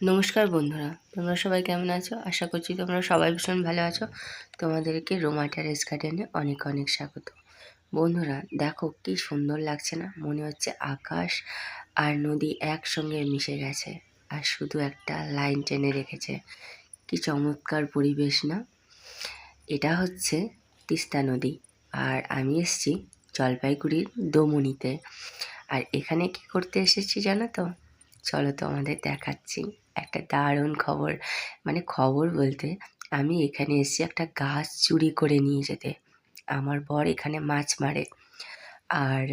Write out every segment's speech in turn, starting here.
নমস্কার বন্ধুরা, তোমরা সবাই কেমন আছো? আশা করছি তোমরা সবাই ভীষণ ভালো আছো। তোমাদেরকে রোমা টেরেস গার্ডেনে অনেক অনেক স্বাগত। বন্ধুরা, দেখো কি সুন্দর লাগছে না? মনে হচ্ছে আকাশ আর নদী একসঙ্গে মিশে গেছে, আর শুধু একটা লাইন টেনে রেখেছে। কি চমৎকার পরিবেশ না? এটা হচ্ছে তিস্তা নদী, আর আমি এসেছি জলপাইগুড়ির দমনিতে। আর এখানে কি করতে এসেছি জানো তো? চলো তোমাদের দেখাচ্ছি। একটা দারুণ খবর। মানে খবর বলতে আমি এখানে এসেছি একটা গাছ চুরি করে নিয়ে যেতে। আমার বর এখানে মাছ মারে। আর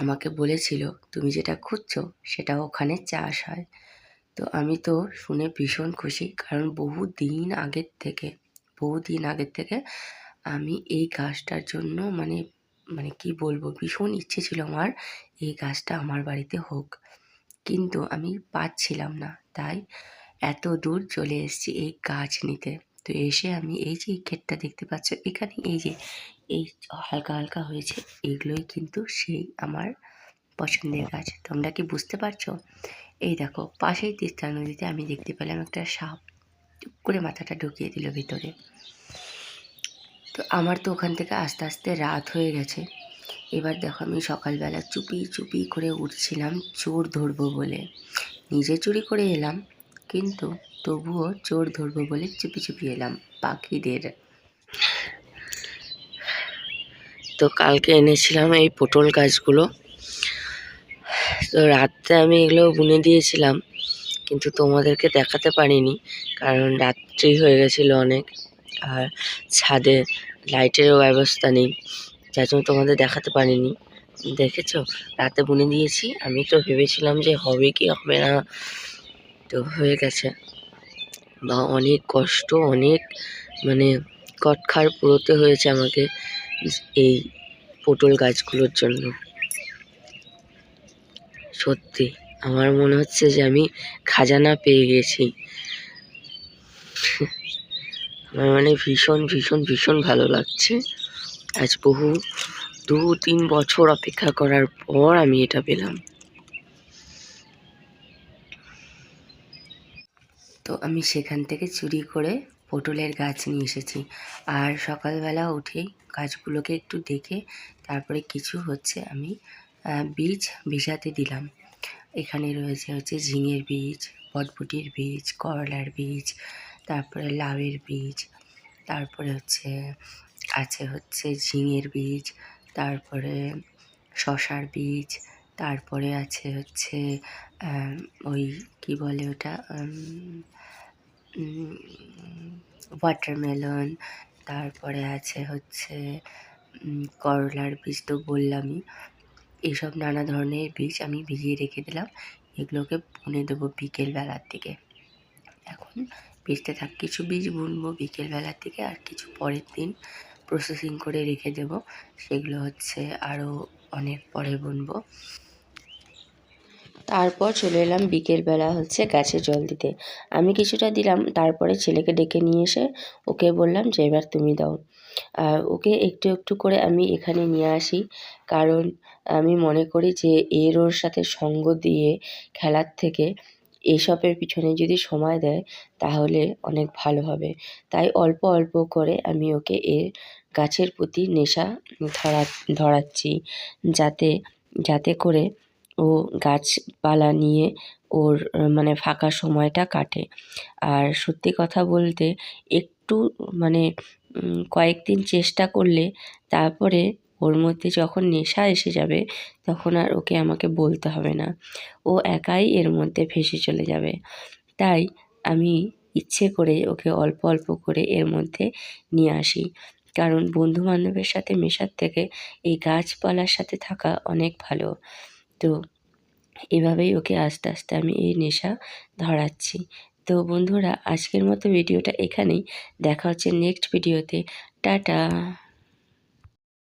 আমাকে বলেছিল, তুমি যেটা খুঁজছো সেটা ওখানে চাষ হয়। তো আমি তো শুনে ভীষণ খুশি। কারণ বহু দিন আগের থেকে, বহু দিন আগের থেকে আমি এই গাছটার জন্য মানে মানে কি বলব? ভীষণ ইচ্ছে ছিল আমার এই গাছটা আমার বাড়িতে হোক। কিন্তু আমি পাচ্ছিলাম না। তাই এত দূর চলে এসেছি এই গাছ নিতে। তো এসে আমি এই যে ক্ষেতটা দেখতে পাচ্ছ, এখানে এই যে এই হালকা হালকা হয়েছে, এগুলোই কিন্তু সেই আমার পছন্দের গাছ। তোমরা কি বুঝতে পারছ? এই দেখো, পাশেই তিস্তা নদীতে আমি দেখতে পেলাম একটা সাপ। চুপ করে মাথাটা ঢুকিয়ে দিল ভিতরে। তো আমার তো ওখান থেকে আস্তে আস্তে রাত হয়ে গেছে। এবার দেখো আমি সকালবেলা চুপি চুপি করে উঠছিলাম চোর ধরবো বলে। নিজে চুরি করে এলাম, কিন্তু তবুও চোর ধরবো বলে চুপি চুপি এলাম পাখিদের। তো কালকে এনেছিলাম এই পটল গাছগুলো। তো রাত্রে আমি এগুলো বুনে দিয়েছিলাম, কিন্তু তোমাদেরকে দেখাতে পারিনি, কারণ রাত্রি হয়ে গেছিল অনেক, আর ছাদে লাইটেরও ব্যবস্থা নেই। যার জন্য তোমাদের দেখাতে পারিনি। দেখেছ? রাতে বুনে দিয়েছি। আমি তো ভেবেছিলাম যে হবে কি, হবে না। তো হয়ে গেছে। বা অনেক কষ্ট, অনেক মানে কটখার পুরোতে হয়েছে আমাকে এই পটল গাছগুলোর জন্য। সত্যি, আমার মনে হচ্ছে যে আমি খাজানা পেয়ে গেছি। আমার মানে ভীষণ ভীষণ ভীষণ ভালো লাগছে। আজ বহু, দু, তিন বছর অপেক্ষা করার পর আমি এটা পেলাম। তো আমি সেখান থেকে চুরি করে পটলের গাছ নিয়ে এসেছি। আর সকালবেলা উঠেই গাছগুলোকে একটু দেখে তারপরে কিছু হচ্ছে আমি বীজ ভিজাতে দিলাম। এখানে রয়েছে হচ্ছে ঝিঙের বীজ, বটবটির বীজ, করলার বীজ, তারপরে লাউয়ের বীজ, তারপরে হচ্ছে আছে হচ্ছে ঝিঙের বীজ, তারপরে শশার বীজ, তারপরে আছে হচ্ছে ওই কি বলে ওটা ওয়াটারমেলন তারপরে আছে হচ্ছে করলার বীজ তো বললামই। এইসব নানা ধরনের বীজ আমি ভিজিয়ে রেখে দিলাম, এগুলোকে বুনে দেবো বিকেলবেলার দিকে। এখন ভিজতে থাক, কিছু বীজ বুনবো বিকেলবেলার দিকে আর কিছু পরের দিন প্রসেসিং করে রেখে দেব। সেগুলো হচ্ছে আরও অনেক পরে বুনবো। তারপর চলে এলাম বিকেলবেলা হচ্ছে গাছে জল দিতে। আমি কিছুটা দিলাম, তারপরে ছেলেকে ডেকে নিয়ে এসে ওকে বললাম যে, এবার তুমি দাও। আর ওকে একটু একটু করে আমি এখানে নিয়ে আসি। কারণ আমি মনে করি যে, এর ওর সাথে সঙ্গ দিয়ে খেলার থেকে এসবের পিছনে যদি সময় দেয়, তাহলে অনেক ভালো হবে। তাই অল্প অল্প করে আমি ওকে এর গাছের প্রতি নেশা ধরা, ধরাচ্ছি। যাতে যাতে করে ও গাছপালা নিয়ে ওর মানে ফাঁকা সময়টা কাটে। আর সত্যি কথা বলতে, একটু মানে কয়েকদিন চেষ্টা করলে তারপরে ওর মধ্যে যখন নেশা এসে যাবে, তখন আর ওকে আমাকে বলতে হবে না। ও একাই এর মধ্যে ভেসে চলে যাবে। তাই আমি ইচ্ছে করে ওকে অল্প অল্প করে এর মধ্যে নিয়ে আসি। কারণ বন্ধু বান্ধবের সাথে মেশার থেকে এই গাছপালার সাথে থাকা অনেক ভালো। তো এভাবেই ওকে আস্তে আস্তে আমি এই নেশা ধরাচ্ছি। তো বন্ধুরা, আজকের মতো ভিডিওটা এখানেই। দেখা হচ্ছে নেক্সট ভিডিওতে টাটা!